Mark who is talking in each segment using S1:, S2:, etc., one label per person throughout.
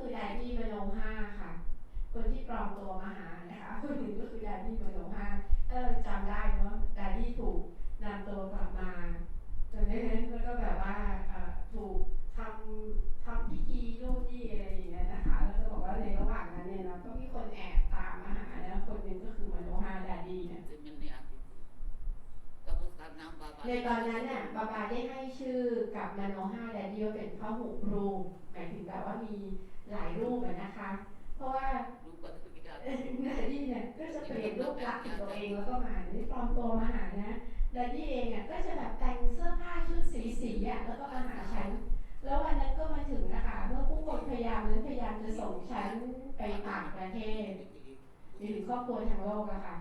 S1: คือแดนนี่มโนห้าค่ะ คนที่ปลอมตัวมาหานะคะคนหนึ่งก็คือแดนนี่มโนห้าถ้าจำได้เนาะแดนนี่ถูกนำตัวกลับมาตอนนี้แล้วก็แบบว่าถูกทำทำพิธีนู่นนี่อะไรอย่างเงี้ยนะคะ แล้วจะบอกว่าในระหว่างนั้นเนี่ยเราก็มีคนแอบตามมาหานะคนหนึ่งก็คือมโนห้าแดนนี่เนี่ยในตอนนั้นน่ะบาบาได้ให้ชื่อกับนาโนฮาแดนเดี้เป็นพ่อหุกรูหมายถึงแบบว่ามี หลายรูปนะคะ เพราะว่า
S2: นา
S1: ดี้เนี่ยก็จะเปลี่ยนรูปลักษณ์ตัวเองแล้วก็มาหานี่ปลอมตัวมาหานะนาดี้เองอะก็จะแบบแต่งเสื้อผ้าชุดสีสีอะแล้วก็มาหาฉัน แล้ววันนั้นก็มาถึงนะคะเมื่อผู้คนพยายามนั้นพยายามจะส่งฉันไปต่างประเทศหรือครอบครัวทางโลกอะค่ะ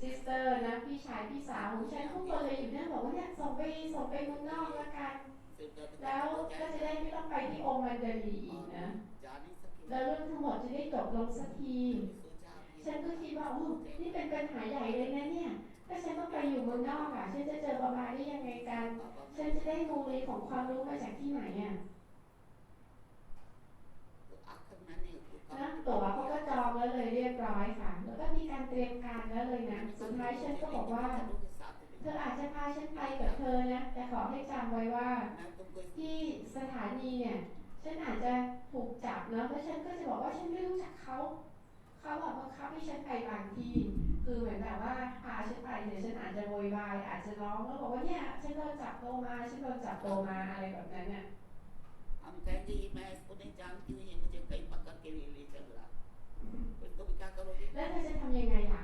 S1: ซิสเตอร์นะพี่ชายพี่สาวของฉันทุกคนเลยอยู่นั่นบอกว่าเนี่ยส่งไปส่งไปมุองนอกละกัน ก็จะได้ไม่ต้องไปที่องค์มันเดลีอีกนะ แล้วเรื่องทั้งหมดจะได้จบลงสักที ฉันก็คิดว่าอู้นี่เป็นปัญหาใหญ่เลยนะเนี่ย ถ้าฉันต้องไปอยู่เมืองนอกอะ ฉันจะเจอบาบาได้ยังไงกัน ฉันจะได้มูลีของความรู้มาจากที่ไหนอะนั่ตั๋วเขาก็จองแล้วเลยเรียบร้อยค่ะ แล้วก็มีการเตรียมการแล้วเลยนะ สุดท้ายฉันก็บอกว่า ให้จำไว้ว่า ที่สถานีเนี่ยฉันอาจจะถูกจับนะเพราะฉันก็จะบอกว่าฉันไม่รู้จักเขาเขาแบบบัาคับให้ฉันไปบางทีคือเหมือนแบบว่าพาฉันไปเนี่ยฉันอาจจะโวยวายอาจจะร้องแล้วบอกว่าเนี่ยฉันโดนจับโตมาฉันโดนจับโตมาอะไรแบบนั้นเนี่ย
S2: แแล้
S1: วเธอจะทำยังไงอะ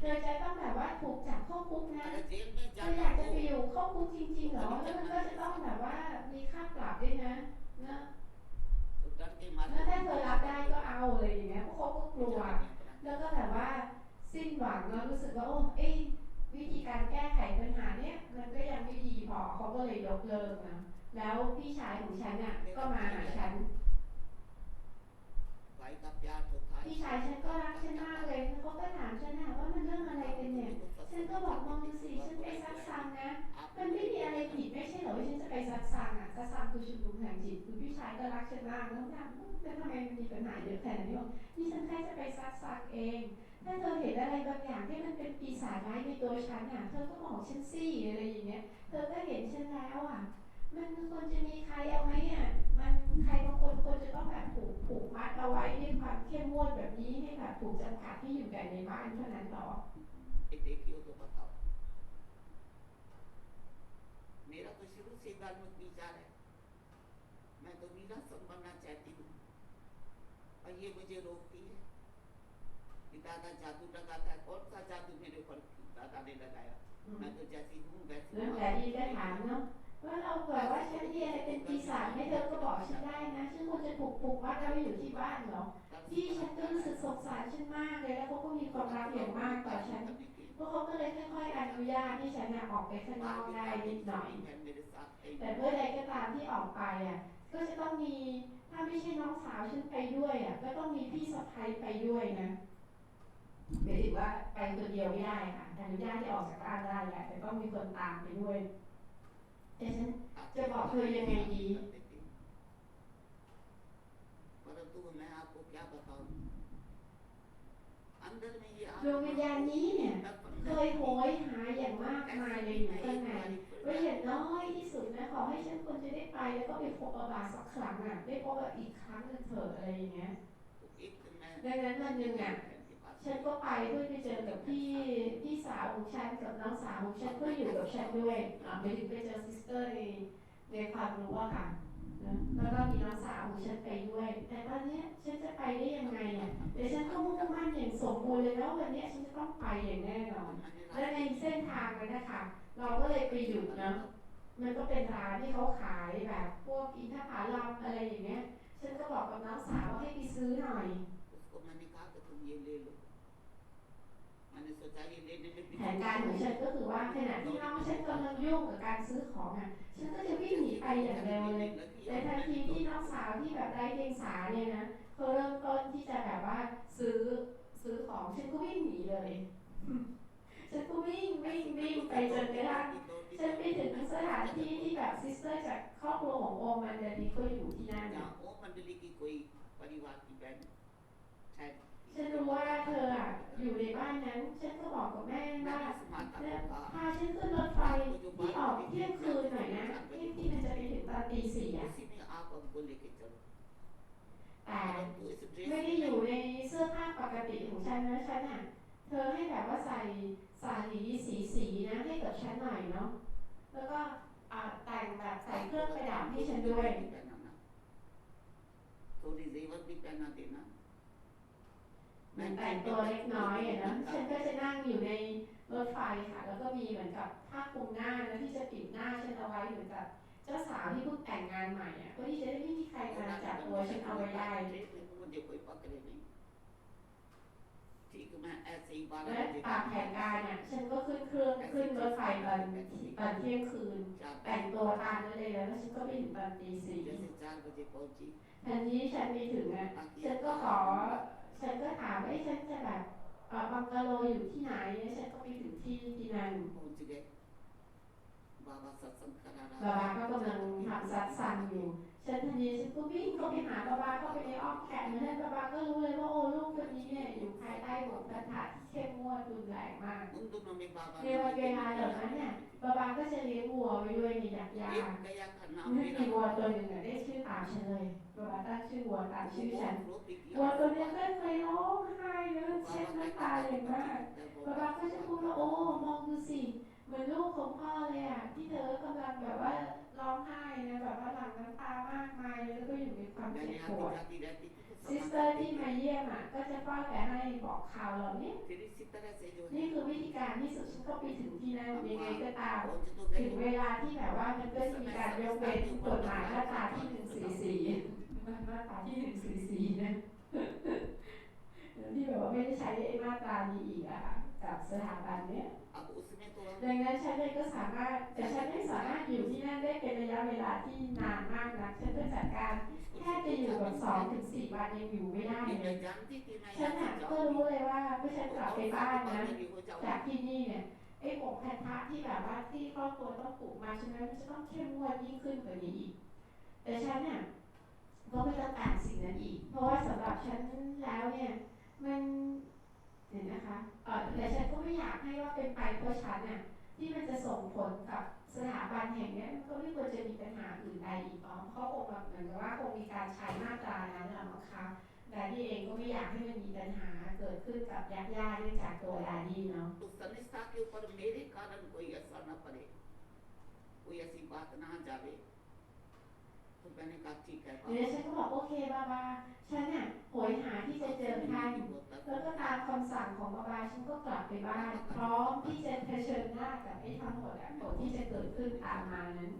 S1: เธอจะต้องแบบว่าถูกจับเข้าคุกนะเธออยากจะไปอยู่เข้าคุกจริงๆเหรอแล้วมันก็จะต้องแบบว่ามีค่าปรับด้วยนะนะแล้วถ้าเธอรับได้ก็เอาอะไรอย่างเงี้ยพวกเขาก็กลัว แล้วก็แบบว่าสิ้นหวังเนาะรู้สึกว่าโอ้เอ้วิธีการแก้ไขปัญหาเนี้ยมันก็ยังไม่ดีพอเขาก็เลยยกเลิกนะแล้วพี่ชายของฉันอะก็มาหาฉัน
S2: กับญาติคนไทย
S1: พี่ชายฉันก็รักฉันมากเลยเขาก็ถามฉันนะว่ามันเรื่องอะไรกันเนี่ย ฉันก็บอกมองดูสิฉันไปซักซังนะ มันไม่มีอะไรผิดไม่ใช่เหรอว่าฉันจะไปซักซังอะซักซังคือชุมนุมแห่งจิตคือพี่ชายก็รักฉันมากแล้วนะแล้วทำไมมันมีปัญหาเยอะแค่นี้อกที่ฉันแค่จะไปซักซังเอง ถ้าเธอเห็นอะไรบางอย่างที่มันเป็นปีศาจร้ายในตัวฉันอะเธอก็บอกฉันสิอะไรอย่างเงี้ย เธอก็เห็นฉันแล้วอะ มันควรจะมีใครเอาไหมอ่ะ มันใครบางคนควรจะต้องแบบผูกผูกมัดเอาไว้ด้วยความเข้มงวดแบบนี้ให้แบบถูกจำกัดที่อยู่แต่ในบ้านเท่านั้นหรอ
S2: ये देखिए तो बताओ मेरा तो शुरू से धार्मिक विचार है मैं तो मीरा संग बनना चाहती हूँ और ये मुझे रोकती है कि दादा जादू लगाता है कौन सा जादू मेरे ऊपर दादा ने लगाया मैं तो जैसी हूँ वैसी
S1: แล้ ว่าเราเผื่ว่าฉันมีอะเป็นปีศาจไม่เธอก็บอกฉันได้นะฉันควรจะปลุกปลุกว่าเราอยู่ที่บ้านเหรอที่ฉันก็รู้สึกสงสารฉันมากเลยแล้วเขาก็มีความรักอย่างมากต่อฉันพวกเขาก็เลยค่อยๆอนุญาตให้ฉันออกไปข้างนอกได้นิดหน่อย แต่เมื่อใดก็ตามที่ออกไปอะก็จะต้องมีถ้าไม่ใช่น้องสาวฉันไปด้วยอะก็ต้องมีพี่สะพ้ายไปด้วยนะหมายถึงว่าไปคนเดียวไม่ได้ค่ะอนุญาตที่ออกจากบ้านได้แหละแต่ต้องมีคนตามไปด้วย แต่ฉัน จะบอกเธอยังไงดี
S2: परंतु मैं आपको क्या बताऊं अंदर में ये
S1: ดวงวิญญาณนี้เนี่ย เคยโหยหาอย่างมากมายเลยอยู่ข้างในว่าอย่างน้อยที่สุดนะ ขอให้ฉันควรจะได้ไปแล้วก็ไปพบอาบาสักครั้งอ่ะ ได้พบอาอีกครั้งหนึงเถอะอะไรอย่างเงี้ย
S2: एक दिन मैं
S1: ดังนั้นวันหนึ่งอ่ะ
S2: के पास
S1: ฉันก็ไปเพื่อไปเจอกับพี่พี่สาวของฉันกับน้องสาวของฉันก็อยู่กับฉันด้วยอ่าไปถึงไปเจอซิสเตอร์ในในความรู้อะค่ะนะแล้วก็มีน้องสาวของฉันไปด้วย แต่ตอนเนี้ยฉันจะไปได้ยังไงอะเดี๋ยวฉันก็มุ่งมั่นอย่างสมบูรณ์เลยแล้ววันเนี้ยฉันจะต้องไปอย่างแน่นอน และในเส้นทางนั้นนะคะเราก็เลยไปหยุดเนาะมันก็เป็นร้านที่เขาขายแบบพวกอินทผลัมอะไรอย่างเงี้ย ฉันก็บอกกับน้องสาวว่าให้ไปซื้อหน่อย แผนการของฉันก็คือว่าขณะที่น้องฉันกำลังยุ่งกับการซื้อของอะ ฉันก็จะวิ่งหนีไปอย่างเร็วเลยในทันทีที่น้องสาวที่แบบไร้เดียงสาเนี่ยนะเขาเริ่มต้นที่จะแบบว่าซื้อซื้อของฉันก็วิ่งหนีเลยฉันก็วิ่งวิ่งวิ่งไปจนกระทั่งฉันไปถึงสถานที่ที่แบบซิสเตอร์จากครอบครัวของโอมันเดลิก็อยู่ที่นั่น
S2: โอมันเดลิกคุยปริที่นใช่
S1: ฉันรู้ว่าเธออ่ะอยู่ในบ้านนั้น ฉันก็บอกกับแม่ว่า
S2: मैंने उस माता
S1: เนี่ย
S2: को कहा
S1: พาฉันขึ้นรถไฟที่ออกเที่ยงคืนหน่อยนะที่ที่มันจะไปถึงตอนตีสี่อ่ะ
S2: उसी में आप हमको लेके चलो
S1: แต่
S2: परंतु इस ड्रेस
S1: ไม่ได้อยู่ในเสื้อผ้าปกติของฉันนะฉันอ่ะ เธอให้แบบว่าใส่สาลีสีสีๆนะให้กับฉันหน่อยเนาะ แล้วก็อ่าแต่งแบบใส่เครื่องประดับให้ฉันด้วย
S2: पहनाना थोड़ी जेवर भी पहना देना
S1: เห มือนแต่งตัวเล็กน้อยอะนะฉันก็จะนั่งอยู่ในรถไฟค่ะ แล้วก็มีเหมือนกับผ้าคลุมหน้านะที่จะปิดหน้าฉันเอาไว้เหมือนกับเจ้าสาวที่เพิ่งแต่งงานใหม่อะเพื่อที่จะได้ไม่มีใครมาจับตัวฉันเอาไว้ได้
S2: ที่มารอสีบอล
S1: และปากแผนการเนี่ยฉันก็ขึ้นเครื่องขึ้นรถไฟตอนตอนเที่ยงคืน แต่งตัวตามนั้นเลยแล้วฉันก็ไปถึงตอนตีสี่ทันทีฉันไปถึงอะฉันก็ขอ ฉันก็ถามว่าฉันจะแบบบังกะโลอยู่ที่ไหนฉันก็ไปถึงที่ที่นั่นบาบาก็กำลังทำสัตสันอยู่ ฉันทันทีฉันก็วิ่งเข้าไปหาบาบาเข้าไปในอ้อมแขนนั้นบาบาก็รู้เลยว่าโอยู่ภายใต้บทประที่เข้มงวดรุนแรงมาก ในวันเวลาเหล่านั้นเนี่ยบาบาก็จะเลี้ยงวัวไปด้วยมีดักยานึกมีวัวตัวหนึ่งได้ชื่อตามฉันเลยบาบาตั้งชื่อวัวตามชื่อฉันวัวตัวนี้ก็เคยร้องไห้แล้วเช็ดน้ำตาเลยมากบาบาก็จะพูดว่าโอ้มองดูสิเหมือนลูกของพ่อเลยอะที่เธอกำลังแบบว่าร้องไห้นะแบบว่าหลั่งน้ำตามากมายแล้วก็อยู่ในความเจ็บปวด ซิสเตอร์ที่มาเยี่ยมอะก็จะเฝ้าแต่ให้บอกข่าวเรา
S2: เนี่ย
S1: นี่คือวิธีการที่สุดฉันก็ไปถึงที่นั่นยังไงก็ตามถึงเวลาที่แบบว่ามันก็จะมีการยกเว้นกฎหมายมาตราที่หนึ่งสี่สี่มาตราที่หนึ่งสี่สี่นะที่แบบว่าไม่ได้ใช้ไอ้มาตรานี้อีกอะ กับสถาบันเนี้ยดังนั้นฉันเองก็สามารถแต่ฉันไม่สามารถอยู่ที่นั่นได้เป็นระยะเวลาที่นานมากนะฉันเพื่ะจัดการแค่จะอยู่กับสองถึงสี่วันยังอยู่ไม่ได้เลยฉัน
S2: หั
S1: ก
S2: ก็
S1: รู้เลยว่าเมื่อฉันกลับไปบ้านนะจากที่นี่เนี่ยไอ้หมแพันธะที่แบบว่าที่ครอบครัวต้องปลูกมาใช่ไหมมันจะต้องเข้มงวดยิ่งขึ้นกว่านี้อีก แต่ฉันเนี่ยก็ไม่ต้องการสิ่งนั้นอีก เพราะว่าสำหรับฉันแล้วเนี่ยมัน เห็นนะคะเออแต่ฉันก็ไม่อยากให้ว่าเป็นไปเพราะฉันเนี่ยที่มันจะส่งผลกับสถาบันแห่งนี้ก็ไม่ควรจะมีปัญหาอื่นใดอีกอ๋อเขาคงแบบเหมือนกับว่าคงมีการใช้มาตรานั้นและมั้งคะดาดี้เองก็ไม่อยากให้มันมีปัญหาเกิดขึ้นกับญาติย่าเนื่องจากตัวดาดีเนาะ
S2: สันนิษฐานเกี่ยวกับเมริกาลัน
S1: ก็ยังนับสนุก็ยสิ
S2: บาทน่าจะเป คุณปานิกาที่ยู่
S1: ฉันก็บอกโอเคบาบาฉันเนี่ยโหยหาที่จะเจอท่านแล้วก็ตามคำสั่งของบาบาฉันก็กลับไปบ้าน พร้อมที่จะเผชิญหน้ากับไอ้ทั้งหมดอะผลที่จะเกิดขึ้นตามมานั้น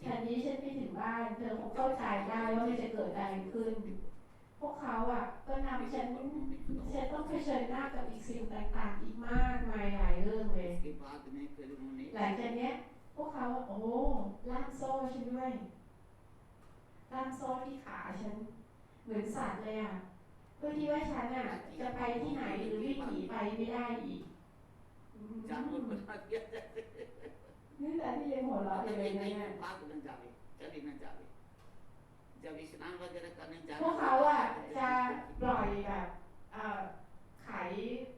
S2: แค่
S1: นนี้ฉันไปถึงบ้าน เธอคงเข้าใจได้ว่ามันจะเกิดอะไรขึ้น พวกเขาอะก็นำฉันฉันต้องเผชิญหน้ากับอีกสิ่งต่างๆ อีกมากมายหลายเรื่องเลยหลังจากนี้พวกเขาโอ้ล่ามโซ่ฉันด้วยล่ามโซ่ที่ขาฉัน เหมือนสัตว์เลยอะเพื่อที่ว่าฉันอะจะไปที่ไหนหรือวิ่งหนีไปไม่ได้อีกนี่แต่ที่ยังหัวเราะอยู่เลยนะ จะวิ
S2: ชนะวัจรกรรมจ
S1: พวกเขาอะจะปล่อยแบบเอ่ไข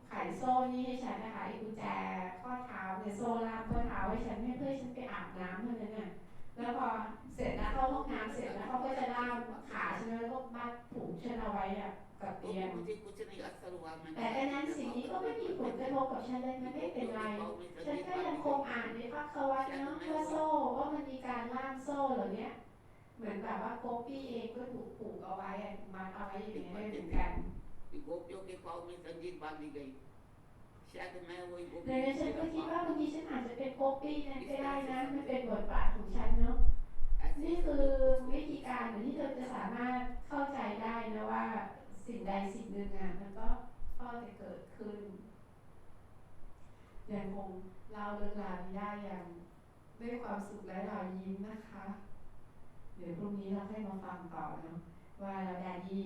S1: ไขโซ่นี่ให้ฉันนะคะอ้กุญแจข้อเท้าเนี่ยโซ่ล่ามข้อเท้าให้ฉันให้เพื่อฉันไปอาบน้ำเท่านั้นน่ะแล้วพอเสร็จแล้วเข้าห้องน้ำเสร็จแล้วเขาก็จะล่ามขาฉันแล้วก็มัดผูกฉันเอาไว้อะกับเตียงแต่ดังนั้นสิ่งนี้ก็ไม่มีผลกระทบกับฉันเลยมันไม่เป็นไร ฉันก็ยังคงอ่านในพระคัมภีร์นะว่าโซ่ว่ามันมีการล่ามโซ่เหล่านี้ เหมือนแบบว่าโคปี้เองก็ถูกผูกเอาไว้มาเอาไว้อย่างนี้เหมือนกัน
S2: วิโกปโยกเขามี
S1: สัญญิบางทีเลยในฉันก็คิดว่าบางทีฉันอาจจะเป็นโคปี้นั่นก็ได้นะมันเป็นบทบาทของฉันเนาะนี่คือวิธีการที่เธอจะสามารถเข้าใจได้นะว่าสิ่งใดสิ่งหนึ่งอะมันก็ก็จะเกิดขึ้นอย่างคงเล่าเรื่องราวได้อย่างด้วยความสุขและรอยยิ้มนะคะ ดี๋ยวพรุ่งนี้เราค่อยมาฟังต่อเนาะว่าเราแด้ที่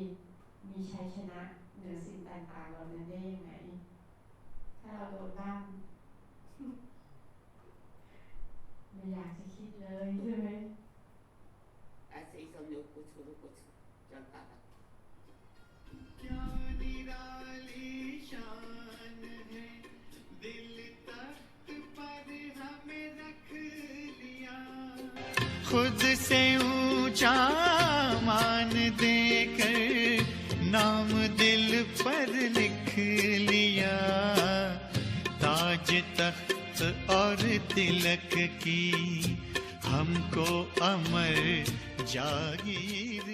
S1: มีชัยชนะเหนือสิ่งต่างๆเราเนี่ยได้ยังไง ถ้าเราโดนบ้างไม่อยากจะคิดเลยใช่ไหม
S2: อาศัยสมยุกุชุรุกุชจังตาละ
S3: क्या निराली शान है दिल तख्त पर हमें า खुद से ऊँचा मान देकर नाम दिल पर लिख लिया। ताज तख्त और तिलक की हमको अमर जागीर